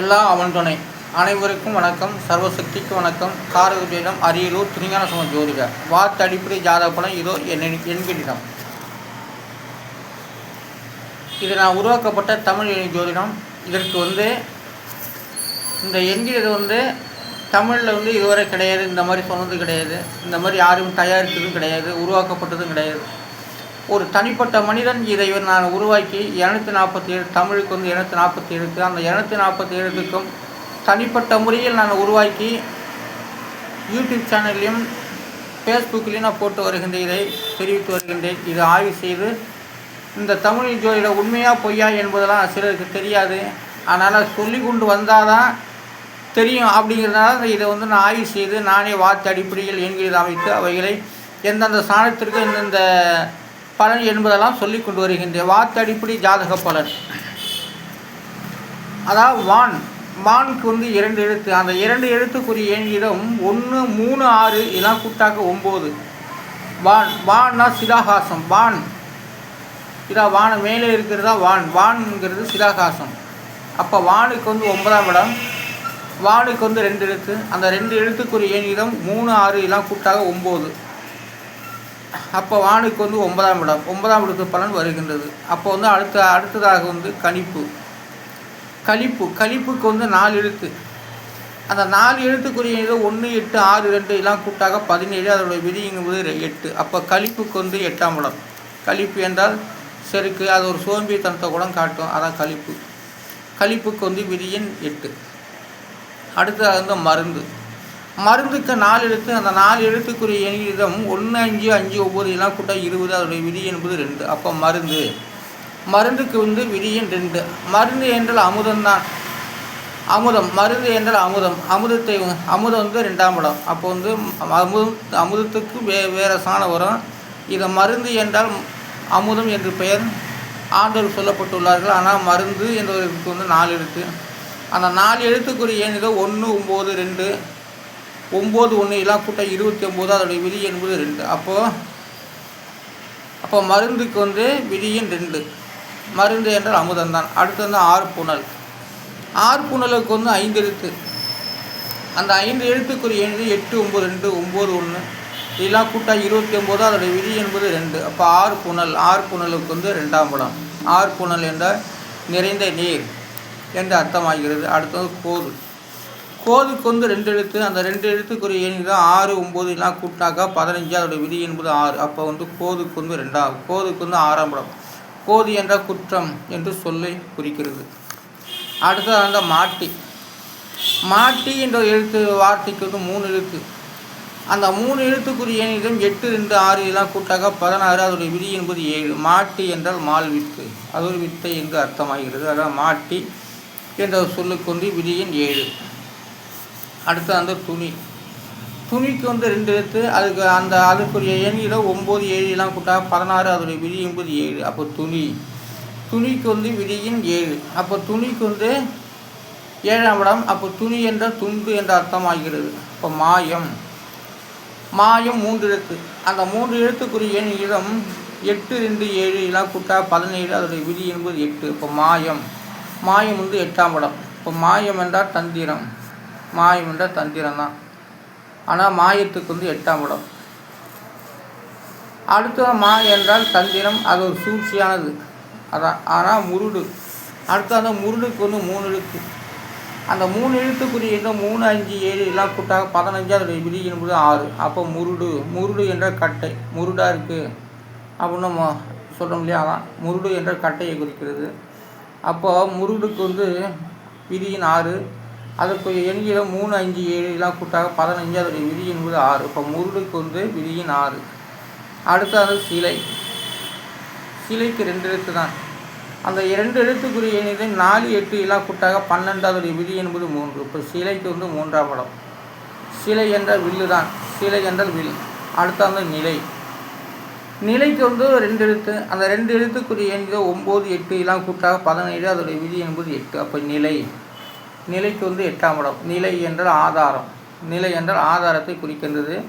எல்லாம் அவன் துணை. அனைவருக்கும் வணக்கம். சர்வசக்திக்கு வணக்கம். காரகுடியிடம் அரியலூர் திருஞான சம ஜோதிடர் வாத்து அடிப்படை ஜாதக படம் இதோ என் என்கின்றிடம் இது நான் உருவாக்கப்பட்ட தமிழ் எண் ஜோதிடம். இதற்கு வந்து இந்த என்கிறது வந்து தமிழில் வந்து இதுவரை கிடையாது. இந்த மாதிரி சொன்னது கிடையாது. இந்த மாதிரி யாரும் தயாரித்ததும் கிடையாது. உருவாக்கப்பட்டதும் கிடையாது. ஒரு தனிப்பட்ட மனிதன் இதை நான் உருவாக்கி இரநூத்தி நாற்பத்தி ஏழு தமிழுக்கு வந்து இரநூத்தி நாற்பத்தி ஏழுக்கு அந்த இரநூத்தி நாற்பத்தி ஏழுக்கும் தனிப்பட்ட முறையில் நான் உருவாக்கி யூடியூப் சேனல்லையும் ஃபேஸ்புக்லேயும் நான் போட்டு வருகின்ற இதை தெரிவித்து வருகின்றேன். இதை ஆய்வு செய்து இந்த தமிழ் ஜோதிட உண்மையாக பொய்யா என்பதெல்லாம் சிலருக்கு தெரியாது. அதனால் சொல்லி கொண்டு வந்தால் தான் தெரியும் அப்படிங்கிறதுனால இதை வந்து நான் ஆய்வு செய்து நானே வார்த்தை அடிப்படையில் எண்களில் அமைத்து அவைகளை எந்தெந்த சாணத்திற்கு எந்தெந்த பலன் என்பதெல்லாம் சொல்லி கொண்டு வருகின்றேன் வாத்தடிப்படி அடிப்படை ஜாதக பலன். அதாவது வான் வானுக்கு வந்து இரண்டு எழுத்து. அந்த இரண்டு எழுத்துக்குரிய எண்கிடம் ஒன்று மூணு ஆறு இதெல்லாம் கூட்டாக ஒம்பது. வான் வான்னா சிதாகாசம் வான். இதா வான மேலே இருக்கிறதா வான். வான்ங்கிறது சிதாகாசம் அப்போ வானுக்கு வந்து ஒன்பதாம் இடம். வானுக்கு வந்து ரெண்டு எழுத்து. அந்த ரெண்டு எழுத்துக்குரிய எண்ணிடம் மூணு ஆறு இதெல்லாம் கூட்டாக ஒம்பது. அப்போ வானுக்கு வந்து ஒன்பதாம் இடம். ஒன்பதாம் இடத்து பலன் வருகின்றது. அப்போ வந்து அடுத்த அடுத்ததாக வந்து கணிப்பு. கழிப்பு கழிப்புக்கு வந்து நாலு எழுத்து. அந்த நாலு எழுத்துக்குரிய ஒன்று எட்டு ஆறு ரெண்டு எல்லாம் கூட்டாக பதினேழு அதோடைய விதிங்கும்போது எட்டு. அப்போ கழிப்புக்கு வந்து எட்டாம் இடம். கழிப்பு என்றால் செருக்கு அது ஒரு சோம்பியத்தனத்தை கூட காட்டும். அதான் கழிப்பு. கழிப்புக்கு வந்து விதியின் எட்டு. அடுத்ததாக வந்து மருந்து. மருந்துக்கு நாலு எழுத்து அந்த நாலு எழுத்துக்குரிய எண்ணிடம் ஒன்று அஞ்சு அஞ்சு ஒம்பது எல்லாம் கூட்ட இருபது அதோடைய விதி என்பது ரெண்டு. அப்போ மருந்து. மருந்துக்கு வந்து விதியன் ரெண்டு. மருந்து என்றால் அமுதம்தான் அமுதம். மருந்து என்றால் அமுதம். அமுதத்தை அமுதம் வந்து ரெண்டாம் இடம். அப்போ வந்து அமுதம் அமுதத்துக்கு வே வேறு சாணம் வரும். இதை மருந்து என்றால் அமுதம் என்று பெயர். ஆண்டோர் சொல்லப்பட்டுள்ளார்கள். ஆனால் மருந்து என்பதற்கு வந்து நாலு எழுத்து. அந்த நாலு எழுத்துக்குரிய ஏன் இதோ ஒன்று ஒம்பது ரெண்டு ஒம்பது ஒன்று எல்லாம் கூட்டம் இருபத்தி ஒம்பது அதோடைய விதி என்பது ரெண்டு. அப்போது அப்போ மருந்துக்கு வந்து விதியின் ரெண்டு. மருந்து என்றால் அமுதம் தான் அடுத்து வந்து ஆறு புனல். ஆறு புனலுக்கு வந்து ஐந்து எழுத்து. அந்த ஐந்து எழுத்துக்குரிய எண் எட்டு ஒம்பது ரெண்டு ஒம்பது ஒன்று. இதெல்லாம் கூட்டா இருபத்தி ஒம்பது அதோடைய விதி என்பது ரெண்டு. அப்போ ஆறு புனல். ஆறு புனலுக்கு வந்து ரெண்டாம் படம் ஆறு புனல் என்றால் நிறைந்த நீர் என்று அர்த்தமாகிறது. அடுத்தது கோது கோதுக்கு வந்து ரெண்டு எழுத்து. அந்த ரெண்டு எழுத்துக்குரிய எண் தான் ஆறு ஒம்பது எல்லாம் கூட்டினாக்கா பதினஞ்சு அதோடைய விதி என்பது ஆறு. அப்போ வந்து கோதுக்கு வந்து ரெண்டாவது கோதுக்கு வந்து ஆறாம் படம். கோது என்ற குற்றம் என்று சொல்லை குறிக்கிறது. அடுத்தது அந்த மாட்டி. மாட்டி என்ற எழுத்து வார்த்தைக்கு வந்து மூணு எழுத்து. அந்த மூணு எழுத்துக்குரிய எண்ணிடம் எட்டு ரெண்டு ஆறு எல்லாம் கூட்டாக பதினாறு அதோடைய விதி என்பது ஏழு. மாட்டி என்றால் மால் வித்து. அது ஒரு வித்தை என்று அர்த்தமாகிறது. அதான் மாட்டி என்ற சொல்லுக்கு வந்து விதியின் ஏழு. அடுத்து அந்த துணி. துணிக்கு வந்து ரெண்டு எழுத்து அதுக்கு அந்த அதுக்குரிய எண்ணில் ஒம்பது ஏழுலாம் கூட்டா பதினாறு அதோடைய விதி என்பது ஏழு. அப்போ துணி. துணிக்கு வந்து விதியின் ஏழு. அப்போ துணிக்கு வந்து ஏழாம் இடம். அப்போ துணி என்ற துண்டு என்ற அர்த்தமாகிறது. இப்போ மாயம். மாயம் மூன்று எழுத்து. அந்த மூன்று எழுத்துக்குரிய எண் இடம் எட்டு ரெண்டு ஏழு எல்லாம் கூட்டா பதினேழு அதோடைய விதி என்பது எட்டு. இப்போ மாயம். மாயம் வந்து எட்டாம் இடம். இப்போ மாயம் என்றால் தந்திரம். மாயம் என்றால் தந்திரம் தான் ஆனால் மாயத்துக்கு வந்து எட்டாம் இடம். அடுத்த மா என்றால் தந்திரம் அது ஒரு சூழ்ச்சியானது. அதான் ஆனால் முருடு. அடுத்து அந்த முருடுக்கு வந்து மூணு எழுத்து அந்த மூணு எழுத்துக்குரிய இந்த மூணு அஞ்சு ஏழு எல்லாம் கூட்டாக பதினஞ்சு அதோடைய விதி என்பது ஆறு. அப்போ முருடு முருடு என்ற கட்டை. முருடாக இருக்குது அப்படின்னு நம்ம சொல்கிறோம் இல்லையா? அதான் முருடு என்ற கட்டையை குறிக்கிறது. அப்போ முருடுக்கு வந்து விதியின் ஆறு அதுக்கு எண்கிற மூணு அஞ்சு ஏழு எல்லாம் கூட்டாக பதினஞ்சு அதோடைய விதி என்பது ஆறு. இப்போ முருடுக்கு வந்து விதியின் ஆறு. அடுத்து அது சிலை. சிலைக்கு ரெண்டு எழுத்து தான். அந்த இரண்டு எழுத்துக்குரிய எண்ணிதை நாலு எட்டு இலா கூட்டாக அதோடைய விதி என்பது மூன்று. இப்போ சிலைக்கு வந்து மூன்றாம் படம் சிலை என்ற வில்லு தான். சிலை என்றால் வில். அடுத்து அந்த நிலை. நிலைக்கு வந்து ரெண்டு எழுத்து. அந்த ரெண்டு எழுத்துக்குரிய எண்ணிதை ஒம்பது எட்டு இலாம் கூட்டாக பதினேழு அதோடைய விதி என்பது எட்டு. அப்போ நிலை. நிலைக்கு வந்து எட்டாம் இடம். நிலை என்றால் ஆதாரம். நிலை என்றால் ஆதாரத்தை குறிக்கின்றது.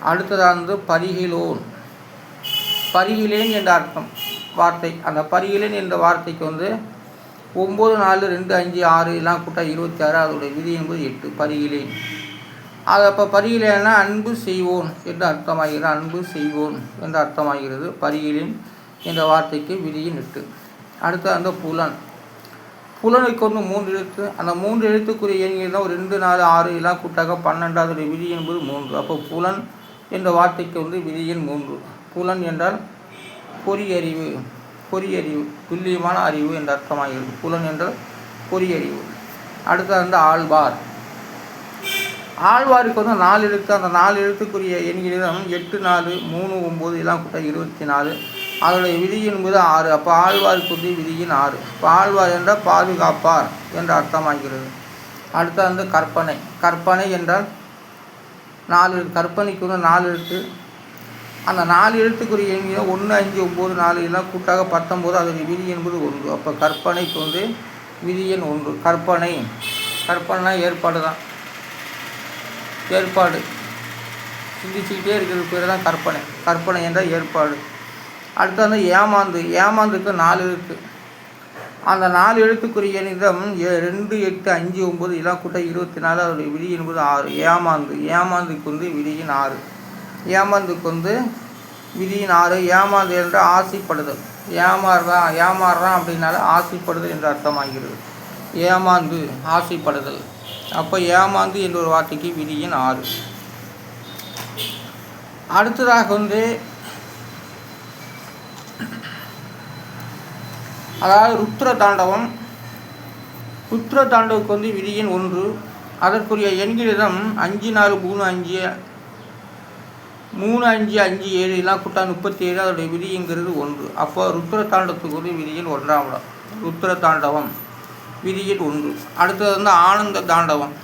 அடுத்ததாக வந்து பரிகிலோன். பரிகிலேன் என்ற அர்த்தம். வார்த்தை. அந்த பரிகிலேன் என்ற வார்த்தைக்கு வந்து ஒம்பது நாலு ரெண்டு அஞ்சு ஆறு எல்லாம் கூட்டா இருபத்தி ஆறு அதோடைய விதி என்பது எட்டு. பரிகிலேன். அது அப்போ பரிகிலேன்னா அன்பு செய்வோன் என்று அர்த்தமாகிறது. அன்பு செய்வோன் என்று அர்த்தமாகிறது. பரிகிலேன் என்ற வார்த்தைக்கு விதியின் எட்டு. அடுத்து அந்த புலன். புலனுக்கு வந்து மூன்று எழுத்து. அந்த மூன்று எழுத்துக்குரிய எண்கள் தான் ஒரு ரெண்டு நாலு ஆறு எல்லாம் கூட்டாக பன்னெண்டாவது விதி என்பது மூன்று. அப்போ புலன் என்ற வார்த்தைக்கு வந்து விதியின் மூன்று. புலன் என்றால் பொறியறிவு பொறியறிவு துல்லியமான அறிவு என்ற அர்த்தமாகிறது. புலன் என்றால் பொறியறிவு. அடுத்தது வந்து ஆழ்வார். ஆழ்வாருக்கு வந்து நாலு எழுத்து. அந்த நாலு எழுத்துக்குரிய எண்களிடம் எட்டு நாலு மூணு ஒம்பது எல்லாம் கூட்ட இருபத்தி நாலு. அதனுடைய விதி என்பது ஆறு. அப்போ ஆழ்வார் புத்தி விதியின் ஆறு. இப்போ ஆழ்வார் என்றால் பாதுகாப்பார் என்ற அர்த்தமாகிறது அடுத்தது வந்து கற்பனை. கற்பனை என்றால் நாலு கற்பனைக்கு வந்து நாலு எழுத்து. அந்த நாலு எழுத்துக்குரிய எண்ணில் ஒன்று அஞ்சு ஒம்பது நாலு எல்லாம் கூட்டாக பத்தொம்போது அதனுடைய விதி என்பது ஒன்று. அப்போ கற்பனைக்கு வந்து விதியன் ஒன்று. கற்பனை. கற்பனைனா ஏற்பாடு தான். ஏற்பாடு. சிந்திச்சுக்கிட்டே இருக்கிற பேர் தான் கற்பனை. கற்பனை என்றால் ஏற்பாடு. அடுத்து வந்து ஏமாந்து ஏமாந்துக்கு நாலு எழுத்து. அந்த நாலு எழுத்துக்குரிய நிதம் ரெண்டு எட்டு அஞ்சு ஒம்பது இதெல்லாம் கூட்ட இருபத்தி நாலு அதோடைய விதி என்பது ஆறு. ஏமாந்து ஏமாந்துக்கு வந்து விதியின் ஆறு. ஏமாந்துக்கு வந்து விதியின் ஆறு. ஏமாந்து என்று ஆசைப்படுதல். ஏமாறுறான் ஏமாறுறான் அப்படின்னால ஆசைப்படுதல் என்று அர்த்தமாகிறது. ஏமாந்து ஆசைப்படுதல். அப்போ ஏமாந்து என்ற ஒரு வார்த்தைக்கு விதியின் ஆறு. அடுத்ததாக வந்து அதாவது ருத்ர தாண்டவம் ருத்ர தாண்டவுக்கு வந்து விதியின் ஒன்று. அதற்குரிய எண்களிடம் அஞ்சு நாலு மூணு அஞ்சு மூணு அஞ்சு அஞ்சு ஏழு எல்லாம் கூட்டா முப்பத்தி ஏழு அதோடைய விதிங்கிறது ஒன்று. அப்போ ருத்ர தாண்டவத்துக்கு வந்து விதியின் ஒன்றாம் இடம். ருத்ர தாண்டவம் விதியின் ஒன்று. அடுத்தது வந்து ஆனந்த தாண்டவம்.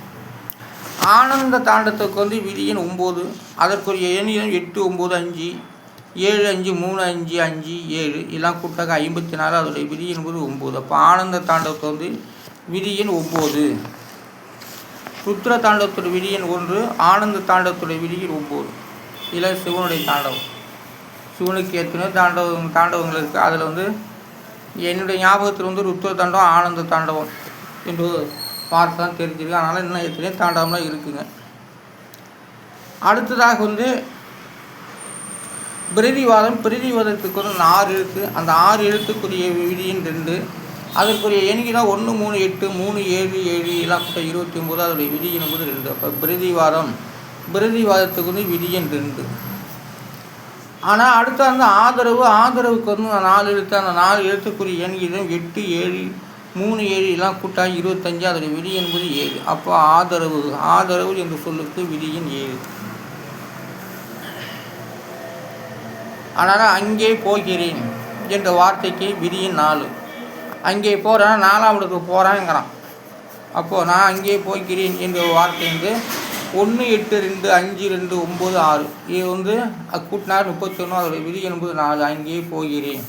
ஆனந்த தாண்டத்துக்கு வந்து விதியின் ஒம்பது. அதற்குரிய எண்ணிடம் எட்டு ஒம்பது அஞ்சு ஏழு அஞ்சு மூணு அஞ்சு அஞ்சு ஏழு. எல்லாம் கூட்டாக ஐம்பத்தி நாலு அதோடைய விதி என்பது ஒம்பது. அப்போ ஆனந்த தாண்டவத்தை வந்து விதியின் ஒம்பது. ருத்ர தாண்டவத்துடைய விதியின் ஒன்று ஆனந்த தாண்டவத்துடைய விதியின் ஒம்பது. இதில் சிவனுடைய தாண்டவம். சிவனுக்கு எத்தனையோ தாண்டவம் தாண்டவங்கள் இருக்குது அதில் வந்து என்னுடைய ஞாபகத்தில் வந்து ருத்ர தாண்டவம் ஆனந்த தாண்டவம் என்று பார்த்து தான் தெரிஞ்சிருக்கு. அதனால் இன்னும் எத்தனையோ தாண்டவம்லாம் இருக்குங்க. அடுத்ததாக வந்து பிரதிவாதம் பிரதிவாதத்துக்கு வந்து ஆறு எழுத்து. அந்த ஆறு எழுத்துக்குரிய விதியின் ரெண்டு. அதற்குரிய எண்ணிக்கை ஒன்று மூணு எட்டு மூணு ஏழு ஏழு எல்லாம் கூட இருபத்தி ஒம்பது அதோடைய விதி என்பது ரெண்டு. அப்போ பிரதிவாதம் பிரதிவாதத்துக்கு வந்து விதியின் ரெண்டு. ஆனால் அடுத்த அந்த ஆதரவு ஆதரவுக்கு வந்து நாலு எழுத்து அந்த நாலு எழுத்துக்குரிய எண்ணிக்கையும் எட்டு ஏழு மூணு ஏழு எல்லாம் கூட்டாக இருபத்தஞ்சு அதோடைய விதி என்பது ஏழு. அப்போ ஆதரவு ஆதரவு என்று சொல்லுக்கு விதியின் ஏழு. அதனால் அங்கே போகிறேன் என்ற வார்த்தைக்கு விதியின் நாலு. அங்கே போகிறேன் நாலாம் இடத்துக்கு போகிறாங்கிறான் அப்போது நான் அங்கே போய்கிறேன் என்ற வார்த்தை வந்து ஒன்று எட்டு ரெண்டு அஞ்சு ரெண்டு ஒம்பது ஆறு. இது வந்து கூட்டினார் முப்பத்தொன்று அதோட விதி என்பது நாலு. அங்கே போகிறேன்.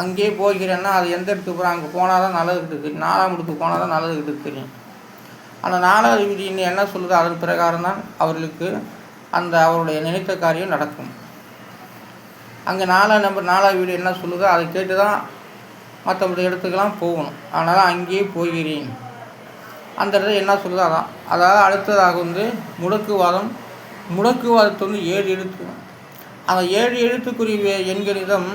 அங்கே போகிறேன்னா அது எந்த இடத்துக்கு போகிறோம் அங்கே போனால் தான் நல்லது இருக்குது. தெரியும் நாலாம் இடத்துக்கு போனால் தான் நல்லது இருக்குது. தெரியும் அந்த நாலாவது விதி என்ன சொல்லுது? அதன் பிரகாரம் தான் அவர்களுக்கு அந்த அவருடைய நினைத்த காரியம் நடக்கும். அங்கே நாலாம் நம்பர் நாலாவது வீடு என்ன சொல்லுதோ அதை கேட்டு தான் மற்ற இடத்துக்கெல்லாம் போகணும். அதனால் அங்கேயே போகிறேன். அந்த இடத்துல என்ன சொல்லுதோ அதான். அதாவது அடுத்ததாக வந்து முடக்குவாதம் முடக்குவாதத்தை வந்து ஏழு எழுத்து. அந்த ஏழு எழுத்துக்குரிய எண்கணிதம்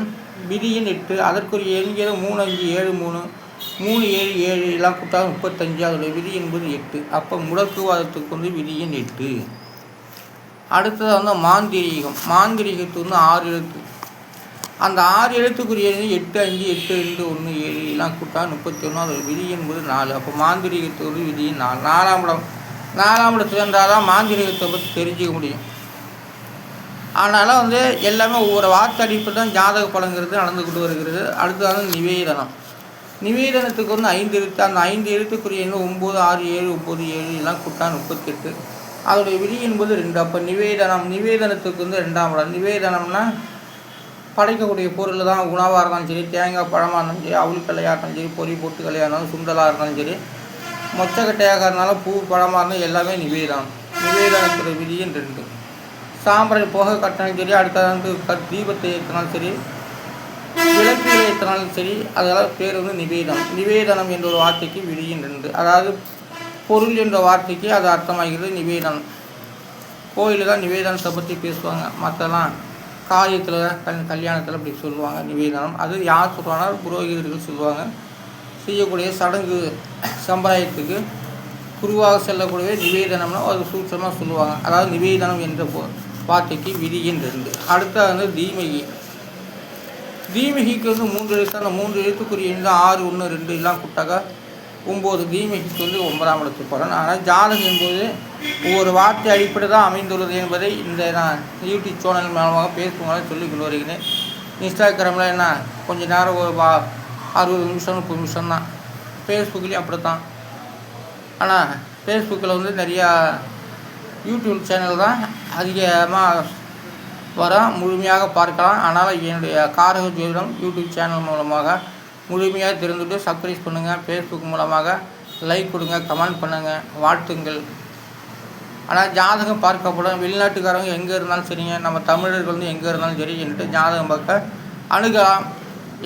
விதியின் எட்டு. அதற்குரிய எண்கணிதம் மூணு அஞ்சு ஏழு மூணு மூணு ஏழு ஏழு எல்லாம் கூட்டாக முப்பத்தஞ்சு. அதோடைய விதி என்பது எட்டு. அப்போ முடக்குவாதத்துக்கு வந்து விதியின் எட்டு. அடுத்ததாக வந்து மாந்திரீகம். மாந்திரீகத்துக்கு வந்து ஆறு எழுத்து. அந்த ஆறு எழுத்துக்குரிய எட்டு அஞ்சு எட்டு ரெண்டு ஒன்று ஏழு எல்லாம் கூட்டா முப்பத்தி ஒன்று அது விதி என்பது நாலு. அப்போ மாந்திரிகத்தோடு விதியின் நாலு. நாலாம் இடம். நாலாம் இடத்துல சேர்ந்தால் தான் மாந்திரிகத்தை பற்றி தெரிஞ்சுக்க முடியும். அதனால் வந்து எல்லாமே ஒவ்வொரு வார்த்தை அடிப்பு தான் ஜாதக பலங்கிறது நடந்துக்கிட்டு வருகிறது. அடுத்தது நிவேதனம். நிவேதனத்துக்கு வந்து ஐந்து எழுத்து. அந்த ஐந்து எழுத்துக்குரிய எண்ணு ஒம்பது ஆறு ஏழு ஒம்பது ஏழு எல்லாம் கூட்டா முப்பத்தெட்டு. அதோடைய விதி என்பது ரெண்டு. அப்போ நிவேதனம். நிவேதனத்துக்கு வந்து ரெண்டாம் இடம். நிவேதனம்னா படைக்கக்கூடிய பொருள் தான் உணவாக இருந்தாலும் சரி தேங்காய் பழமாக இருந்தாலும் சரி அவுளிக்கல்லையாக இருந்தாலும் சரி பொறி பொட்டுக்கல்லையாக இருந்தாலும் சுண்டலாக இருந்தாலும் சரி மொச்சக்கட்டையாக இருந்தாலும் பூ பழமாக இருந்தாலும் எல்லாமே நிவேதம் நிவேதனத்துடைய விதியின் ரெண்டு. சாம்பரை போக கட்டினாலும் சரி அடுத்தது வந்து தீபத்தை ஏற்றினாலும் சரி விளக்குகளை ஏற்றினாலும் சரி அதெல்லாம் பேர் வந்து நிவேதனம். நிவேதனம் என்ற ஒரு வார்த்தைக்கு விதியின் ரெண்டு. அதாவது பொருள் என்ற வார்த்தைக்கு அது அர்த்தமாகிறது நிவேதனம். கோயிலில் தான் நிவேதனத்தை பற்றி பேசுவாங்க. மற்றெல்லாம் காரியத்தில் கல் கல்யாணத்தில் அப்படி சொல்லுவாங்க நிவேதனம். அது யார் சொல்கிறாங்கன்னா புரோகிதர்கள் சொல்லுவாங்க. செய்யக்கூடிய சடங்கு சம்பிரதாயத்துக்கு குருவாக செல்லக்கூடிய நிவேதனம்னா அது சூட்சமாக சொல்லுவாங்க. அதாவது நிவேதனம் என்ற வார்த்தைக்கு விதியின் ரெண்டு அடுத்த வந்து தீமகி. தீமகிக்கு வந்து மூன்று எழுத்து அந்த மூன்று எழுத்துக்குரிய ஆறு ஒன்று ரெண்டு எல்லாம் கூட்டாக ஒம்பது தீமகிக்கு வந்து ஒன்பதாம் இடத்து பலன் ஆனால் ஜாதகம் என்பது ஒவ்வொரு வார்த்தை அடிப்படை தான் அமைந்துள்ளது என்பதை இந்த நான் யூடியூப் சேனல் மூலமாக பேசுவதாக சொல்லி கொண்டு வருகிறேன். இன்ஸ்டாகிராமில் என்ன கொஞ்சம் நேரம் ஒரு வா அறுபது நிமிஷம் முப்பது நிமிஷம் தான். ஃபேஸ்புக்லேயும் அப்படி தான் ஆனால் ஃபேஸ்புக்கில் வந்து நிறையா யூடியூப் சேனல் தான் அதிகமாக வர முழுமையாக பார்க்கலாம். ஆனால் என்னுடைய காரக ஜோதிடம் யூடியூப் சேனல் மூலமாக முழுமையாக தெரிந்துட்டு சப்ஸ்கிரைப் பண்ணுங்கள் ஃபேஸ்புக் மூலமாக லைக் கொடுங்க கமெண்ட் பண்ணுங்கள் வாழ்த்துங்கள். ஆனால் ஜாதகம் பார்க்கப்படும் வெளிநாட்டுக்காரங்க எங்கே இருந்தாலும் சரிங்க நம்ம தமிழர்கள் வந்து எங்கே இருந்தாலும் சரி என்று ஜாதகம் பார்க்க அணுகலாம்.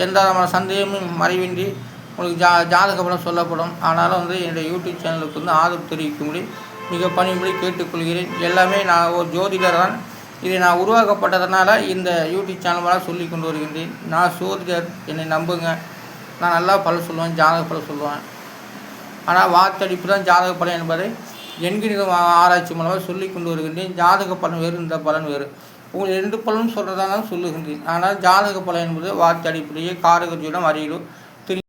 எந்த விதமான சந்தேகமும் மறைவின்றி உங்களுக்கு ஜா ஜாதக படம் சொல்லப்படும். ஆனாலும் வந்து என்னுடைய யூடியூப் சேனலுக்கு வந்து ஆதரவு தெரிவிக்கும்படி மிக பணிபடி கேட்டுக்கொள்கிறேன். எல்லாமே நான் ஒரு ஜோதிடர் தான். இதை நான் உருவாக்கப்பட்டதனால இந்த யூடியூப் சேனல் மூலம் சொல்லி கொண்டு வருகின்றேன். நான் ஜோதிடர் என்னை நம்புங்க. நான் நல்லா பலன் சொல்லுவேன் ஜாதக பலன் சொல்லுவேன். ஆனால் வாத்தடிப்பு தான் ஜாதக பலன் என்பதை எண்கணித ஆராய்ச்சி மூலமாக சொல்லி கொண்டு வருகின்றேன். ஜாதக பலன் வேறு இந்த பலன் வேறு. உங்களுக்கு ரெண்டு பலனும் சொல்கிறதா சொல்லுகின்றேன். ஆனால் ஜாதக பலன் என்பது வார்த்தை அடிப்படையே காரக